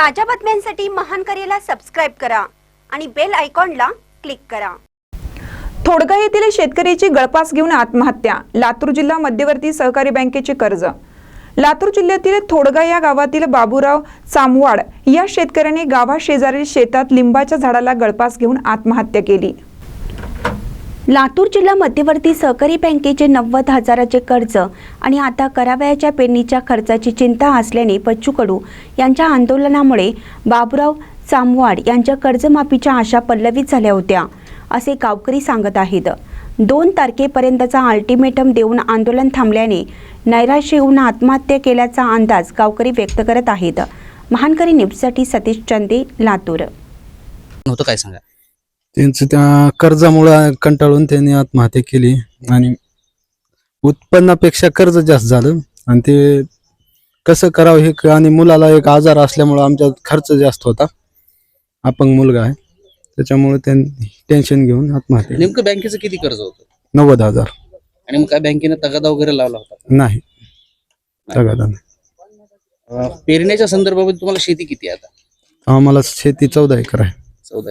ताज्या बातम्यांसाठी महान करेला सबस्क्राईब करा आणि बेल आयकॉनला क्लिक करा. थोडगा येथील शेतकऱ्याची गळपास घेऊन आत्महत्या लातूर जिल्हा मध्यवर्ती सहकारी बँकेचे कर्ज. लातूर जिल्ह्यातील थोडगा या गावातील बाबूराव चामवाड या शेतकऱ्याने गावाशेजारील शेतात लिंबाच्या झाडाला गळपास घेऊन आत्महत्या केली. लातूर जिल्हा मध्यवर्ती सहकारी बँकेचे नव्वद हजाराचे कर्ज आणि आता करावयाच्या पेरणीच्या खर्चाची चिंता असल्याने बच्चू कडू यांच्या आंदोलनामुळे बाबुराव चामवाड यांच्या कर्जमाफीच्या आशा पल्लवित झाल्या होत्या असे गावकरी सांगत आहेत. दोन तारखेपर्यंतचा अल्टिमेटम देऊन आंदोलन थांबल्याने नैराश्य येऊन आत्महत्या केल्याचा अंदाज गावकरी व्यक्त करत आहेत. महानकरी न्यूजसाठी सतीश चंदे लातूर. काय सांगा? त्यांचं त्या कर्जामुळं कंटाळून त्यांनी आत्महत्या केली आणि उत्पन्नापेक्षा कर्ज जास्त झालं. आणि ते कसं करावं हे आणि मुलाला एक आजार असल्यामुळं आमचा खर्च जास्त होता. अपंग मुलगा आहे. त्याच्यामुळे त्यांनी टेन्शन घेऊन आत्महत्या केली. नेमकं बँकेचं किती कर्ज होतं? नव्वद हजार. आणि मग काय बँकेने तगादा वगैरे लावला होता नाही. तगादा नाही. अं, पेरण्याच्या संदर्भामध्ये तुम्हाला शेती किती आहे आता? आम्हाला शेती चौदा एकर आहे.